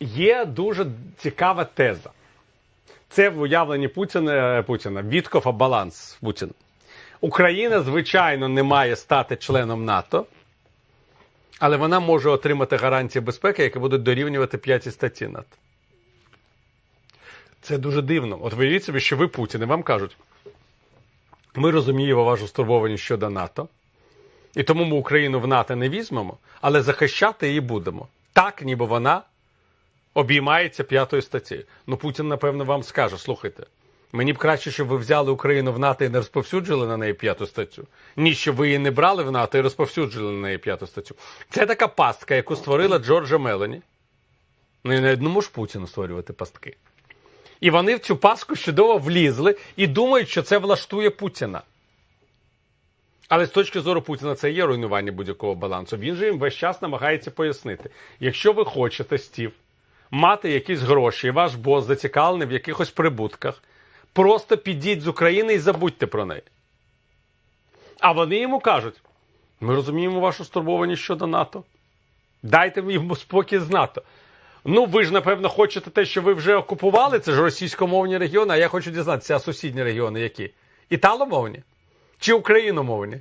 Є дуже цікава теза. Це в уявленні Путіна, Путіна Віткофа баланс Путіна. Україна, звичайно, не має стати членом НАТО, але вона може отримати гарантії безпеки, які будуть дорівнювати п'ятій статті НАТО. Це дуже дивно. От виявіть собі, що ви Путін, і вам кажуть, ми розуміємо вашу стурбованість щодо НАТО, і тому ми Україну в НАТО не візьмемо, але захищати її будемо. Так, ніби вона обіймається п'ятою статтею. Ну, Путін, напевно, вам скаже: слухайте, мені б краще, щоб ви взяли Україну в НАТО і не розповсюджили на неї п'яту статтю, ніж щоб ви її не брали в НАТО і розповсюджили на неї п'яту статтю. Це така пастка, яку створила Джорджа Мелані. Ну і не одному ж Путіну створювати пастки. І вони в цю паску чудово влізли і думають, що це влаштує Путіна. Але з точки зору Путіна це є руйнування будь-якого балансу. Він же їм весь час намагається пояснити: якщо ви хочете, Стів, мати якісь гроші, і ваш бос зацікавлений в якихось прибутках, просто підіть з України і забудьте про неї. А вони йому кажуть: ми розуміємо вашу стурбованість щодо НАТО. Дайте йому спокій з НАТО. Ну, ви ж, напевно, хочете те, що ви вже окупували, це ж російськомовні регіони, а я хочу дізнатися, а сусідні регіони які? Італомовні? Чи україномовні?